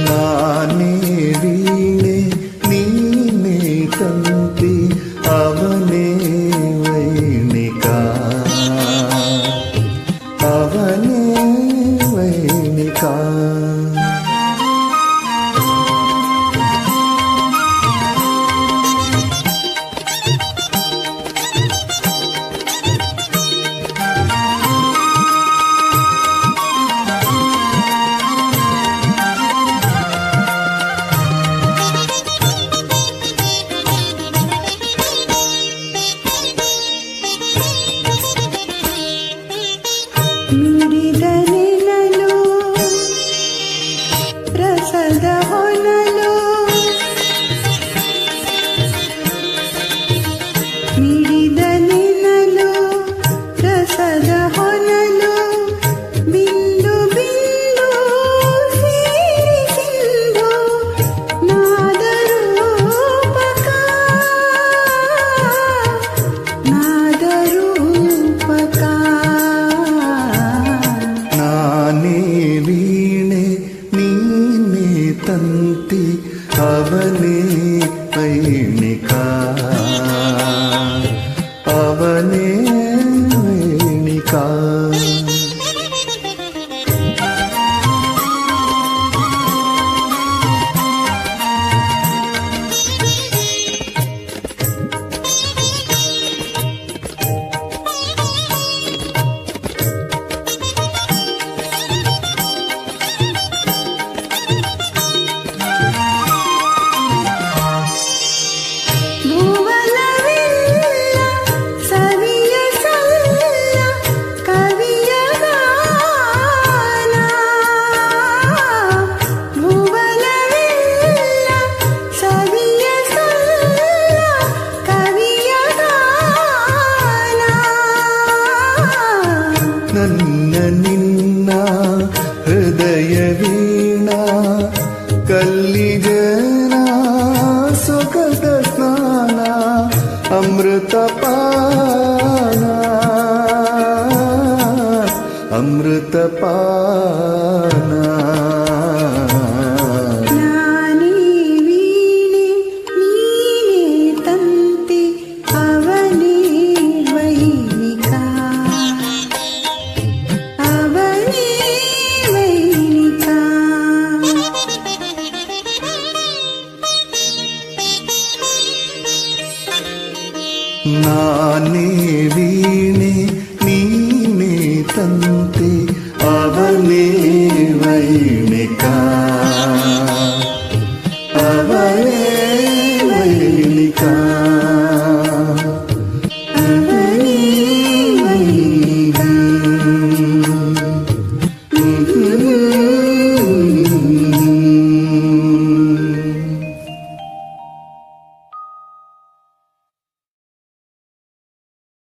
ನಾನೇ ವೀಣೆ ನೀನೇ ತಂತಿ ಅವನೇ because अमृत पाना अमृत पाना ನಾನೇ ವೀಣೆ ನೀನೇ ತಂತೆ ಅವನೇ ವೈ